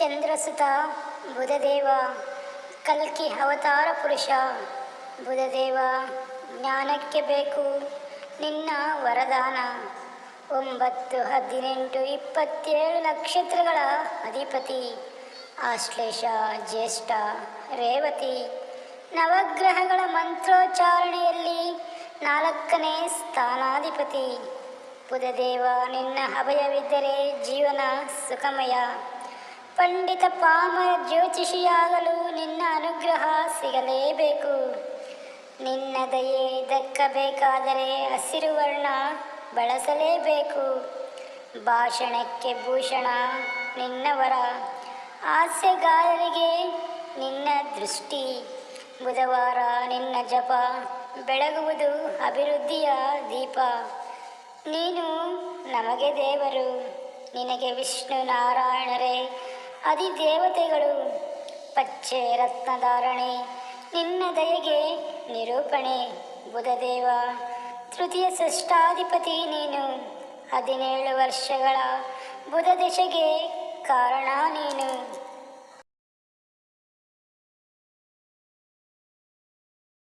ಚಂದ್ರಸುತ, ಬುಧದೇವ, ಕಲ್ಕಿ ಅವತಾರ ಪುರುಷ, ಬುಧದೇವ, ಜ್ಞಾನಕ್ಕೆ ಬೇಕು, ನಿನ್ನ ವರದಾನ. ಒಂಬತ್ತು, ಹದಿನೆಂಟು, ಇಪ್ಪತ್ತೇಳು ನಕ್ಷತ್ರಗಳ ಅಧಿಪತಿ, ಆಶ್ಲೇಷ, ಜ್ಯೇಷ್ಠ, ರೇವತಿ. ನವಗ್ರಹಗಳ ಮಂತ್ರೋಚ್ಚಾರಣೆಯಲ್ಲಿ ನಾಲ್ಕನೇ ಸ್ಥಾನಾಧಿಪತಿ. ಬುಧದೇವ, ನಿನ್ನ ಅಭಯವಿದ್ದರೆ ಜೀವನ ಸುಖಮಯ. ಪಂಡಿತ ಪಾಮರ ಜ್ಯೋತಿಷಿಯಾಗಲು ನಿನ್ನ ಅನುಗ್ರಹ ಸಿಗಲೇಬೇಕು. ನಿನ್ನ ದಯೆ ದಕ್ಕಬೇಕಾದರೆ ಹಸಿರು ವರ್ಣ ಬಳಸಲೇಬೇಕು. ಭಾಷಣಕ್ಕೆ ಭೂಷಣ ನಿನ್ನವರ. ಹಾಸ್ಯಗಾರರಿಗೆ ನಿನ್ನ ದೃಷ್ಟಿ. ಬುಧವಾರ ನಿನ್ನ ಜಪ, ಬೆಳಗುವುದು ಅಭಿವೃದ್ಧಿಯ ದೀಪ. ನೀನು ನಮಗೆ ದೇವರು. ನಿನಗೆ ವಿಷ್ಣು ನಾರಾಯಣರೇ. ಅಧಿದೇವತೆಗಳು, ಪಚ್ಚೆ ರತ್ನಧಾರಣೆ, ನಿನ್ನ ದಯೆಗೆ ನಿರೂಪಣೆ. ಬುಧದೇವ, ತೃತೀಯ ಷಷ್ಠಾಧಿಪತಿ ನೀನು. ಹದಿನೇಳು ವರ್ಷಗಳ ಬುಧ ದಶೆಗೆ ಕಾರಣ ನೀನು.